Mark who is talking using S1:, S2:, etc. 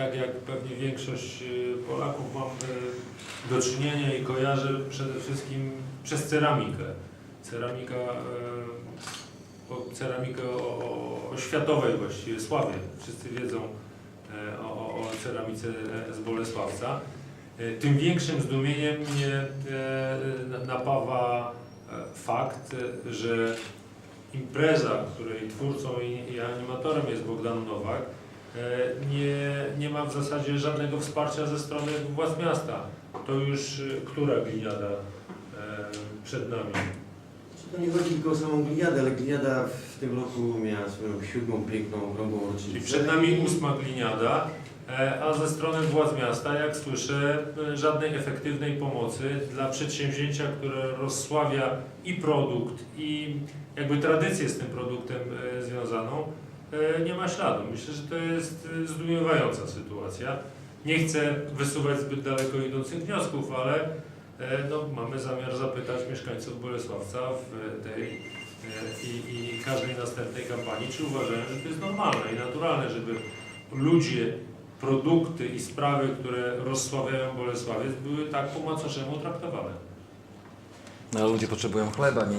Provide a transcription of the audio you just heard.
S1: tak jak pewnie większość y, Polaków mam y, do czynienia i kojarzę przede wszystkim przez ceramikę. Ceramika, o, ceramikę o, o, światowej właściwie sławie. Wszyscy wiedzą e, o, o, o ceramice e, z Bolesławca. E, Tym większym zdumieniem mnie e, na- napawa e, fakt, e, że impreza, której twórcą i, animatorem jest Bogdan Nowak, e, nie, nie ma w zasadzie żadnego wsparcia ze strony władz miasta. To już e, która gliniada e, przed nami?
S2: To nie chodzi tylko o samą gliniadę, ale gliniada w tym roku miała swoją siódmą, piękną, okrągłą rocznicę.
S1: Czyli przed nami ósma gliniada, e, a ze strony władz miasta, jak słyszę, e, żadnej efektywnej pomocy dla przedsięwzięcia, które rozsławia i produkt, i jakby tradycję z tym produktem e, związaną, e, nie ma śladu. Myślę, że to jest e, zdumiewająca sytuacja. Nie chcę wysuwać zbyt daleko idących wniosków, ale e, no, mamy zamiar zapytać mieszkańców Bolesławca w tej e, i, i każdej następnej kampanii, czy uważają, że to jest normalne i naturalne, żeby ludzie, produkty i sprawy, które rozsławiają Bolesławiec, były tak po macoszemu traktowane.
S3: No, ludzie potrzebują chleba, nie